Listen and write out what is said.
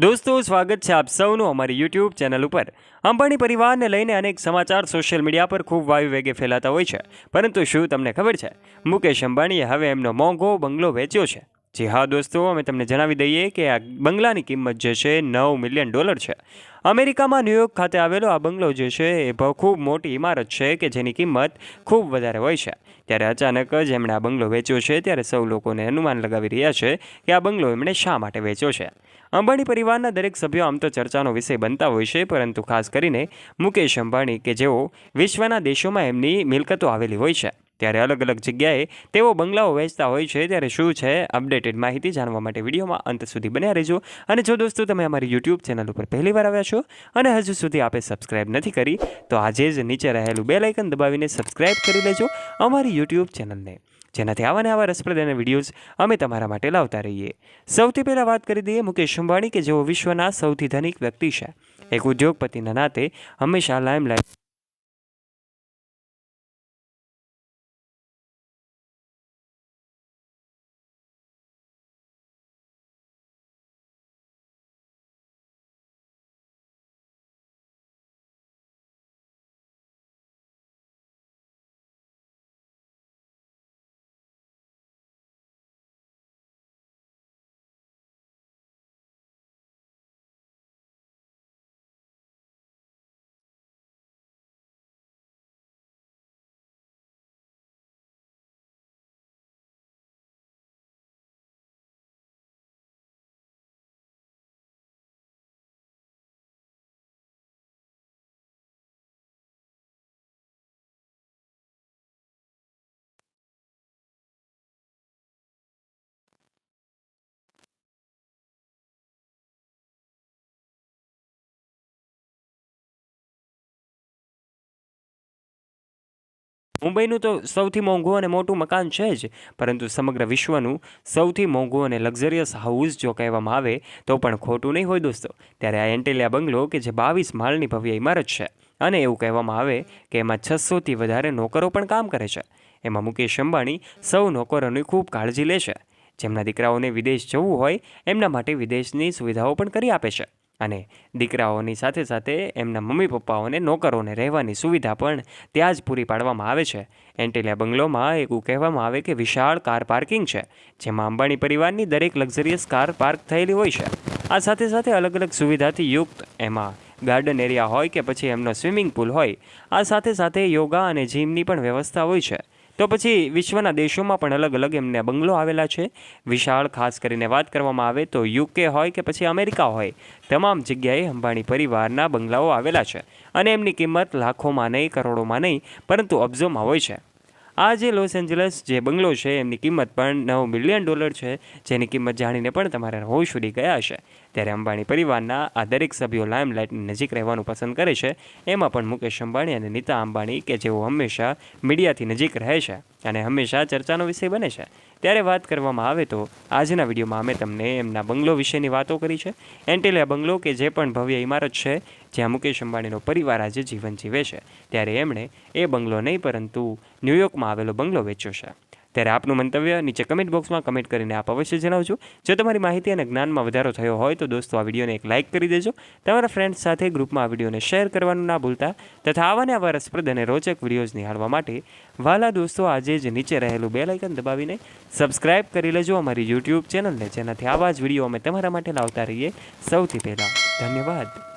દોસ્તો, સ્વાગત છે આપ સૌનું અમારી યુટ્યુબ ચેનલ ઉપર. અંબાણી પરિવારને લઈને અનેક સમાચાર સોશિયલ મીડિયા પર ખૂબ વાયુ વેગે ફેલાતા હોય છે. પરંતુ શું તમને ખબર છે? મુકેશ અંબાણીએ હવે એમનો મોંઘો બંગલો વેચ્યો છે. જી હા દોસ્તો, અમે તમને જણાવી દઈએ કે આ બંગલાની કિંમત જે છે નવ મિલિયન ડોલર છે. અમેરિકામાં ન્યુયોર્ક ખાતે આવેલો આ બંગલો જે છે એ ખૂબ મોટી ઇમારત છે કે જેની કિંમત ખૂબ વધારે હોય છે. ત્યારે અચાનક જ એમણે આ બંગલો વેચ્યો છે, ત્યારે સૌ લોકોને અનુમાન લગાવી રહ્યા છે કે આ બંગલો એમણે શા માટે વેચ્યો છે. અંબાણી પરિવારના દરેક સભ્યો આમ તો ચર્ચાનો વિષય બનતા હોય છે, પરંતુ ખાસ કરીને મુકેશ અંબાણી કે જેઓ વિશ્વના દેશોમાં એમની મિલકતો આવેલી હોય છે. ત્યારે અલગ અલગ જગ્યાએ તેઓ બંગલાઓ વેચતા હોય છે. ત્યારે શું છે? અપડેટેડ માહિતી જાણવા માટે વિડીયોમાં અંત સુધી બન્યા રહેજો. અને જો દોસ્તો તમે અમારી યુટ્યુબ ચેનલ ઉપર પહેલી વાર આવ્યા છો અને હજુ સુધી આપે સબસ્ક્રાઇબ નથી કરી, તો આજે જ નીચે રહેલું બે લાઇકન દબાવીને સબસ્ક્રાઇબ કરી લેજો અમારી યુટ્યુબ ચેનલને. જેનાથી આવા ને આવા રસપ્રદ અને વિડીયોઝ અમે તમારા માટે લાવતા રહીએ. સૌથી પહેલાં વાત કરી દઈએ મુકેશ અંબાણી કે જેઓ વિશ્વના સૌથી ધનિક વ્યક્તિ છે. એક ઉદ્યોગપતિના નાતે હંમેશા લાઇમલાઇટ મુંબઈનું તો સૌથી મોંઘું અને મોટું મકાન છે જ, પરંતુ સમગ્ર વિશ્વનું સૌથી મોંઘું અને લક્ઝરિયસ હાઉસ જો કહેવામાં આવે, તો પણ ખોટું નહીં હોય દોસ્તો. ત્યારે આ એન્ટેલિયા બંગલો કે જે બાવીસ માળની ભવ્ય ઇમારત છે, અને એવું કહેવામાં આવે કે એમાં છસોથી વધારે નોકરો પણ કામ કરે છે. એમાં મુકેશ અંબાણી સૌ નોકરોની ખૂબ કાળજી લે છે. જેમના દીકરાઓને વિદેશ જવું હોય, એમના માટે વિદેશની સુવિધાઓ પણ કરી આપે છે. અને દીકરાઓની સાથે સાથે એમના મમ્મી પપ્પાઓને નોકરોને રહેવાની સુવિધા પણ ત્યાં જ પૂરી પાડવામાં આવે છે. એન્ટેલિયા બંગલોમાં એવું કહેવામાં આવે કે વિશાળ કાર પાર્કિંગ છે, જેમાં અંબાણી પરિવારની દરેક લક્ઝરિયસ કાર પાર્ક થયેલી હોય છે. આ સાથે સાથે અલગ અલગ સુવિધાથી યુક્ત એમાં ગાર્ડન એરિયા હોય કે પછી એમનો સ્વિમિંગ પુલ હોય, આ સાથે સાથે યોગા અને જીમની પણ વ્યવસ્થા હોય છે. તો પછી વિશ્વના દેશોમાં પણ અલગ અલગ એમને બંગલો આવેલા છે. વિશાળ, ખાસ કરીને વાત કરવામાં આવે તો યુકે હોય કે પછી અમેરિકા હોય, તમામ જગ્યાએ અંબાણી પરિવારના બંગલાઓ આવેલા છે અને એમની કિંમત લાખોમાં નહીં, કરોડોમાં નહીં, પરંતુ અબજોમાં હોય છે. આ જે લોસ એન્જલસ જે બંગલો છે, એમની કિંમત પણ નવ મિલિયન ડોલર છે, જેની કિંમત જાણીને પણ તમારા હોશ ઉડી ગયા હશે. ત્યારે અંબાણી પરિવારના આ દરેક સભ્યો લાઇમલાઇટની નજીક રહેવાનું પસંદ કરે છે. એમાં પણ મુકેશ અંબાણી અને નીતા અંબાણી કે જેઓ હંમેશા મીડિયાથી નજીક રહે છે અને હંમેશા ચર્ચાનો વિષય બને છે. ત્યારે વાત કરવામાં આવે તો આજના વિડીયોમાં અમે તમને એમના બંગલો વિશેની વાતો કરી છે. એન્ટેલિયા બંગલો કે જે પણ ભવ્ય ઇમારત છે, જ્યાં મુકેશ અંબાણીનો પરિવાર આજે જીવન જીવે છે. ત્યારે એમણે એ બંગલો નહીં, પરંતુ ન્યૂયોર્કમાં આવેલો બંગલો વેચ્યો છે. ત્યારે આપનું મંતવ્ય નીચે કમેન્ટ બોક્સમાં કમેન્ટ કરીને આપ અવશ્ય જણાવજો. જો તમારી માહિતી અને જ્ઞાનમાં વધારો થયો હોય તો દોસ્તો, આ વિડીયોને એક લાઇક કરી દેજો. તમારા ફ્રેન્ડ્સ સાથે ગ્રુપમાં આ વિડીયોને શેર કરવાનું ના ભૂલતા તથા આવા ને આવા રસપ્રદ અને રોચક વિડીયોઝ નિહાળવા માટે વાલા દોસ્તો, આજે જ નીચે રહેલું બે લાઇકન દબાવીને સબસ્ક્રાઇબ કરી લેજો અમારી યુટ્યુબ ચેનલને જેનાથી આવા જ વીડિયો અમે તમારા માટે લાવતા રહીએ. સૌથી પહેલાં, ધન્યવાદ.